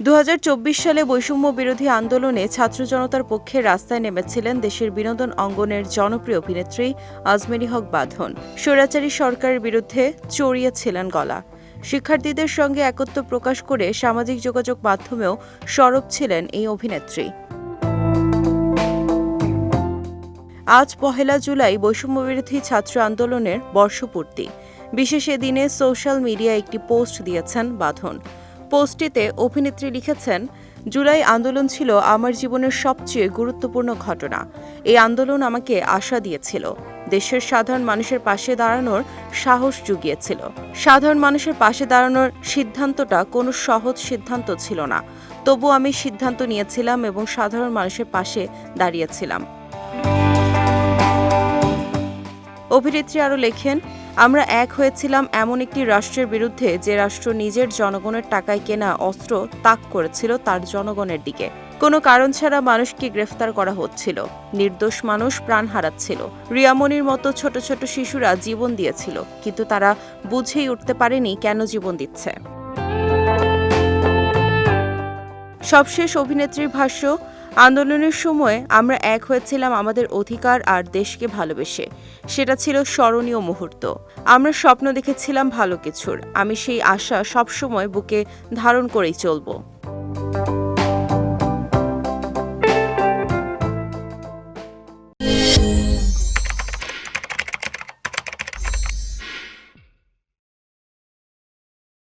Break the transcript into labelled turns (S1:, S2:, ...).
S1: দু হাজার চব্বিশ সালে বৈষম্য বিরোধী আন্দোলনে ছাত্র জনতার পক্ষে রাস্তায় নেমেছিলেন দেশের বিনোদন অঙ্গনের জনপ্রিয় অভিনেত্রী আজমেরি হক বাঁধন। স্বৈরাচারী সরকারের বিরুদ্ধে চড়িয়েছিলেন গলা। শিক্ষার্থীদের সঙ্গে একত্র প্রকাশ করে সামাজিক যোগাযোগ মাধ্যমেও সরব ছিলেন এই অভিনেত্রী। আজ পহেলা জুলাই বৈষম্যবিরোধী ছাত্র আন্দোলনের বর্ষপূর্তি। বিশেষ এদিনে সোশ্যাল মিডিয়ায় একটি পোস্ট দিয়েছেন বাঁধন। পোস্টটিতে অভিনেত্রী লিখেছেন, জুলাই আন্দোলন ছিল আমার জীবনের সবচেয়ে গুরুত্বপূর্ণ ঘটনা। এই আন্দোলন আমাকে আশা দিয়েছিল। দেশের সাধারণ মানুষের পাশে দাঁড়ানোর সাহস জুগিয়েছিল। সাধারণ মানুষের পাশে দাঁড়ানোর সিদ্ধান্তটা কোনো সহজ সিদ্ধান্ত ছিল না। তবু আমি সিদ্ধান্ত নিয়েছিলাম এবং সাধারণ মানুষের পাশে দাঁড়িয়েছিলাম। অভিনেত্রী আরও লেখেন আমরা এক হয়েছিলাম এমন একটি রাষ্ট্রের বিরুদ্ধে যে রাষ্ট্র নিজের জনগণের টাকায় কেনা অস্ত্র তাক করেছিল তার জনগণের দিকে। কোনো কারণ ছাড়া মানুষকে গ্রেফতার করা হচ্ছিল। নির্দোষ মানুষ প্রাণ হারাচ্ছিল। রিয়ামনির মতো ছোট ছোট শিশুরা জীবন দিয়েছিল, কিন্তু তারা বুঝেই উঠতে পারেনি কেন জীবন দিচ্ছে। সবশেষ অভিনেত্রীর ভাষ্য আন্দোলনের সময় আমরা এক হয়েছিলাম আমাদের অধিকার আর দেশকে ভালোবেসে। সেটা ছিল স্মরণীয় মুহূর্ত। আমরা স্বপ্ন দেখেছিলাম ভালো কিছুর। আমি সেই আশা সবসময় বুকে ধারণ করেই চলবো।